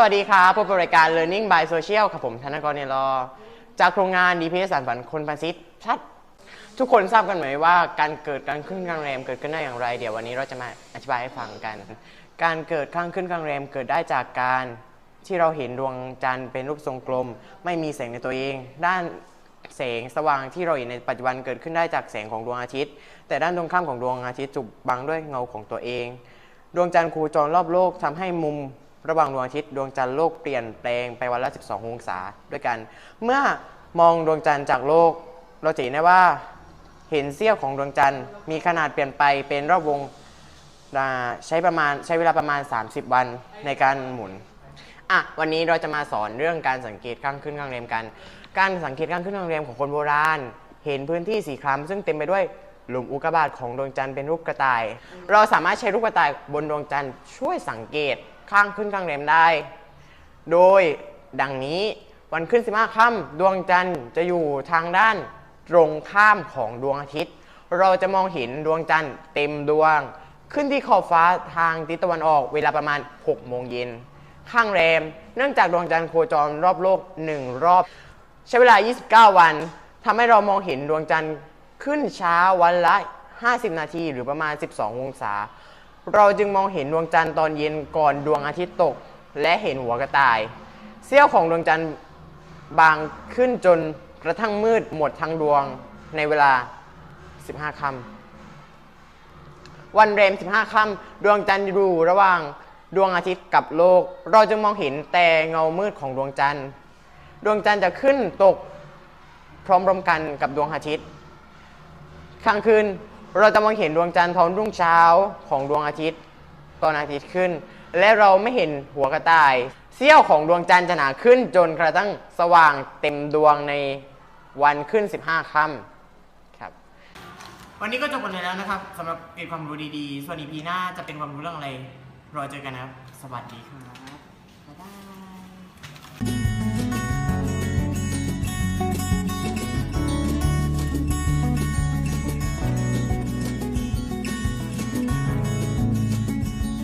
สวัสดีครับพบกับรายการ Learning by Social ครับผมธนกรเนรอ จากโครงงานดีพีสารฝันคนพันซิตชัด ทุกคนทราบกันไหมว่าการเกิดการขึ้นกลางแรมเกิดขึ้นได้อย่างไร เดี๋ยววันนี้เราจะมาอธิบายให้ฟังกัน การเกิดข้างขึ้นกลางแรมเกิดได้จากการที่เราเห็นดวงจันทร์เป็นรูปทรงกลม ไม่มีแสงในตัวเอง ด้านแสงสว่างที่เราเห็นในปัจจุบันเกิดขึ้นได้จากแสงของดวงอาทิตย์ แต่ด้านตรงข้ามของดวงอาทิตย์จุกบังด้วยเงาของตัวเอง ดวงจันทร์โคจรรอบโลกทำให้มุม ระหว่างดวงอาทิตย์ดวงจันทร์โลกเปลี่ยนแปลงไปวันละ 12 องศาด้วยกัน เมื่อมองดวงจันทร์จากโลก เราจะเห็นได้ว่าเห็นเสี้ยวของดวงจันทร์มีขนาดเปลี่ยนไปเป็นรอบวงใช้ประมาณใช้เวลาประมาณ 30 วันในการหมุนอะวันนี้เราจะมาสอนเรื่องการสังเกตข้างขึ้นข้างแรมกัน การสังเกตข้างขึ้นข้างแรมของคนโบราณ เห็นพื้นที่สีคล้ำซึ่งเต็มไปด้วยหลุมอุกกาบาตของดวงจันทร์เป็นรูปกระต่าย เราสามารถใช้รูปกระต่ายบนดวงจันทร์ช่วยสังเกต ข้างขึ้นข้างแรมได้ โดยดังนี้วันขึ้น 15ค่ำดวงจันทร์จะอยู่ทางด้านตรงข้ามของดวงอาทิตย์ เราจะมองเห็นดวงจันทร์เต็มดวง ขึ้นที่ขอบฟ้าทางทิศตะวันออกเวลาประมาณ 6 โมงเย็น ข้างแรม เนื่องจากดวงจันทร์โคจรรอบโลก 1 รอบ ใช้เวลา 29 วันทำให้เรามองเห็นดวงจันทร์ขึ้นช้าวันละ 50 นาทีหรือประมาณ 12 องศา เราจึงมองเห็นดวงจันทร์ตอนเย็นก่อนดวงอาทิตย์ตก และเห็นหัวกระต่าย เสี้ยวของดวงจันทร์บางขึ้นจนกระทั่งมืดหมดทั้งดวงในเวลา 15ค่ำวันเรม 15ค่ำดวงจันทร์อยู่ระหว่างดวงอาทิตย์กับโลก เราจะมองเห็นแต่เงามืดของดวงจันทร์ ดวงจันทร์จะขึ้นตกพร้อมๆกันกับดวงอาทิตย์กลางคืน เราจะมองเห็นดวงจันทร์ตอนรุ่งเช้าของดวงอาทิตย์ตอนอาทิตย์ขึ้น และเราไม่เห็นหัวกระต่ายเสี้ยวของดวงจันทร์จะหนาขึ้นจนกระทั่งสว่างเต็มดวงในวันขึ้น 15ค่ำครับ วันนี้ก็จบกันเลยแล้วนะครับสำหรับเกร็ดความรู้ดีๆ ส่วนอีพีหน้าจะเป็นความรู้เรื่องอะไร รอเจอกันนะครับ สวัสดีครับบ๊ายบาย